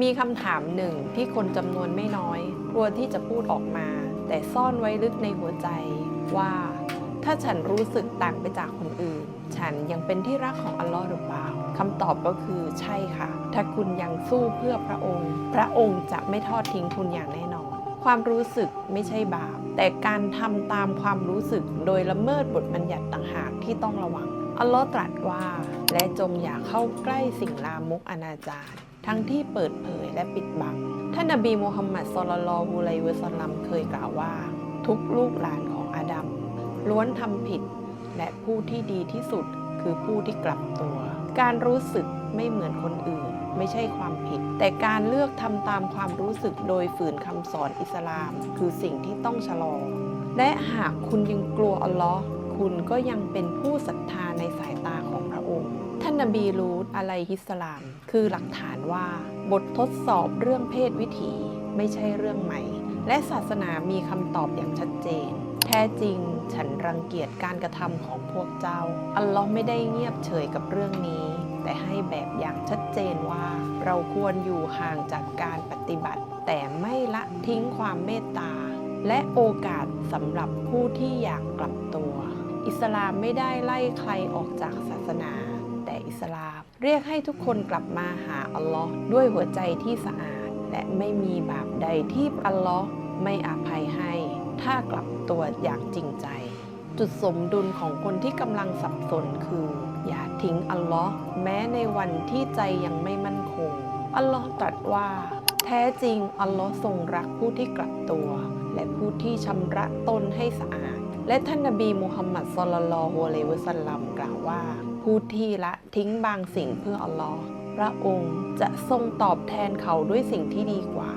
มีคำถามหนึ่งที่คนจำนวนไม่น้อย กลัวที่จะพูดออกมา แต่ซ่อนไว้ลึกในหัวใจว่า ถ้าฉันรู้สึกต่างไปจากคนอื่น ฉันยังเป็นที่รักของอัลลอฮ์หรือเปล่าคำตอบก็คือใช่ค่ะ ถ้าคุณยังสู้เพื่อพระองค์ พระองค์จะไม่ทอดทิ้งคุณอย่างแน่นอน ความรู้สึกไม่ใช่บาป แต่การทำตามความรู้สึกโดยละเมิดบทบัญญัติต่างหากที่ต้องระวังอัลลอฮ์ตรัสว่า และจงอย่าเข้าใกล้สิ่งลามกอนาจาร ทั้งที่เปิดเผยและปิดบัง ท่านนบีมูฮัมมัดศ็อลลัลลอฮุอะลัยวะซัลลัมเคยกล่าวว่า ทุกลูกหลานของอาดัมล้วนทำผิด และผู้ที่ดีที่สุดคือผู้ที่กลับตัว การรู้สึกไม่เหมือนคนอื่น ไม่ใช่ความผิด แต่การเลือกทำตามความรู้สึกโดยฝืนคำสอนอิสลาม คือสิ่งที่ต้องชะลอ และหากคุณยังกลัวอัลลอฮ์ คุณก็ยังเป็นผู้ศรัทธาในสายตาของพระองค์ ท่านนบีรูดอะลัยฮิสสลาม คือหลักฐานว่า บททดสอบเรื่องเพศวิถีไม่ใช่เรื่องใหม่ และศาสนามีคำตอบอย่างชัดเจน แท้จริงฉันรังเกียจการกระทำของพวกเจ้า อัลลอฮ์ไม่ได้เงียบเฉยกับเรื่องนี้ แต่ให้แบบอย่างชัดเจนว่า เราควรอยู่ห่างจากการปฏิบัติ แต่ไม่ละทิ้งความเมตตาและโอกาสสำหรับผู้ที่อยากกลับตัว อิสลามไม่ได้ไล่ใครออกจากศาสนา แต่อิสลามเรียกให้ทุกคนกลับมาหาอัลลอฮ์ด้วยหัวใจที่สะอาด และไม่มีบาปใดที่อัลลอฮ์ไม่อภัยให้ ถ้ากลับตัวอย่างจริงใจ จุดสมดุลของคนที่กำลังสับสนคือ อย่าทิ้งอัลลอฮ์แม้ในวันที่ใจยังไม่มั่นคง อัลลอฮ์ตรัสว่า แท้จริงอัลลอฮ์ทรงรักผู้ที่กลับตัว และผู้ที่ชำระตนให้สะอาด และท่านนบีมูฮัมมัดศ็อลลัลลอฮุอะลัยวะสัลลัมกล่าวว่า ผู้ที่ละทิ้งบางสิ่งเพื่ออัลลอฮ์พระองค์จะทรงตอบแทนเขาด้วยสิ่งที่ดีกว่า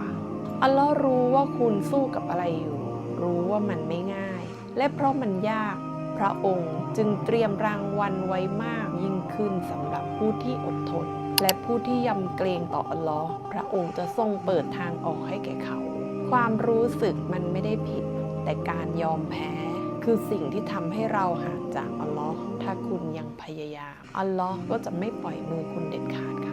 อัลลอฮ์รู้ว่าคุณสู้กับอะไรอยู่ รู้ว่ามันไม่ง่าย และเพราะมันยาก พระองค์จึงเตรียมรางวัลไว้มากยิ่งขึ้นสำหรับผู้ที่อดทน และผู้ที่ยำเกรงต่ออัลลอฮ์พระองค์จะทรงเปิดทางออกให้แก่ ความรู้สึกมันไม่ได้ผิด แต่การยอมแพ้ คือสิ่งที่ทำให้เราห่างจากอัลลอฮ์ถ้าคุณยังพยายาม อัลลอฮ์ก็จะไม่ปล่อยมือคุณเด็ดขาดค่ะ